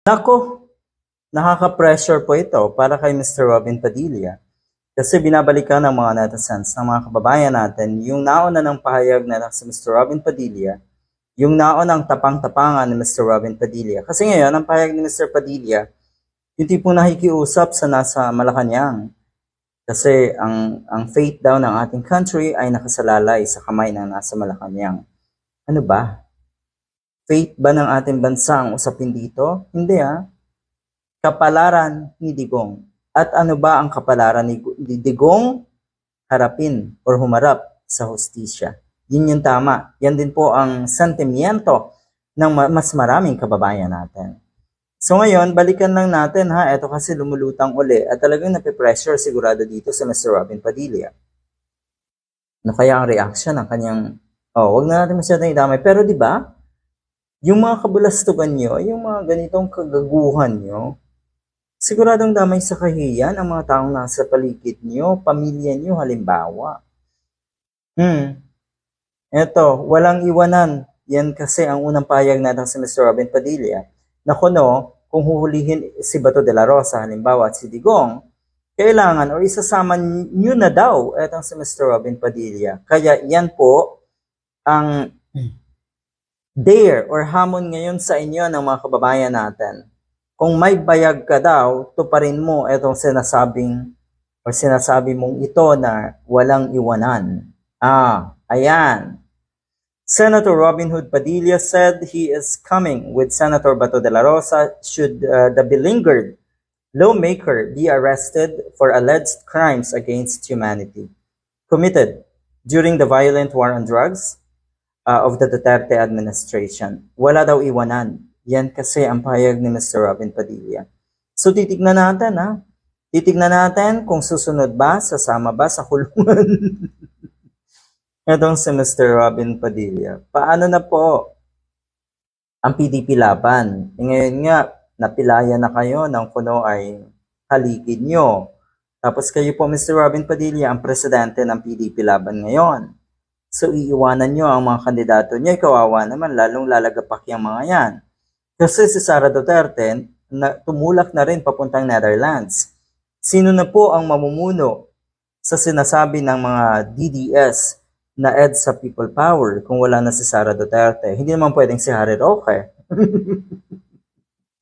Nako, nakaka-pressure po ito para kay Mr. Robin Padilla. Kasi binabalikan ng mga netizens ng mga kababayan natin yung nauna ng pahayag na si Mr. Robin Padilla, yung naunang tapang-tapangan ni Mr. Robin Padilla. Kasi ngayon, ang pahayag ni Mr. Padilla, yung tipong nakikiusap sa nasa Malacanang. Kasi ang, ang fate daw ng ating country ay nakasalalay sa kamay ng nasa Malacanang. Ano ba? Fate ba ng ating bansa ang usapin dito? Hindi ah. Kapalaran ni Digong. At ano ba ang kapalaran ni Digong? Harapin or humarap sa hustisya. Yun yung tama. Yan din po ang sentimiento ng ma- mas maraming kababayan natin. So ngayon, balikan lang natin ha. Ito kasi lumulutang uli at talagang napipressure sigurado dito sa Mr. Robin Padilla. Ano kaya ang reaction ng kanyang... Oh, wag na natin masyadong idamay. Pero di ba, yung mga kabulastugan nyo, yung mga ganitong kagaguhan nyo, siguradong damay sa kahiyan ang mga taong nasa paligid nyo, pamilya nyo halimbawa. Hmm. Eto, walang iwanan. Yan kasi ang unang payag natin si Mr. Robin Padilla. Na kuno, kung huhulihin si Bato de la Rosa halimbawa at si Digong, kailangan o isasama nyo na daw etong si Mr. Robin Padilla. Kaya yan po ang dare or hamon ngayon sa inyo ng mga kababayan natin. Kung may bayag ka daw, tuparin mo itong sinasabing or sinasabi mong ito na walang iwanan. Ah, ayan. Senator Robin Hood Padilla said he is coming with Senator Bato de la Rosa should uh, the belingered lawmaker be arrested for alleged crimes against humanity committed during the violent war on drugs uh, of the Duterte administration. Wala daw iwanan. Yan kasi ang payag ni Mr. Robin Padilla. So titignan natin ha. Titignan natin kung susunod ba, sasama ba sa kulungan. Itong si Mr. Robin Padilla. Paano na po ang PDP laban? E ngayon nga, napilaya na kayo ng kuno ay haligid nyo. Tapos kayo po, Mr. Robin Padilla, ang presidente ng PDP laban ngayon. So, iiwanan nyo ang mga kandidato nyo. Kawawa naman, lalong lalagapak yung mga yan. Kasi si Sara Duterte, na, tumulak na rin papuntang Netherlands. Sino na po ang mamumuno sa sinasabi ng mga DDS na EDSA People Power kung wala na si Sara Duterte? Hindi naman pwedeng si Harry Roque.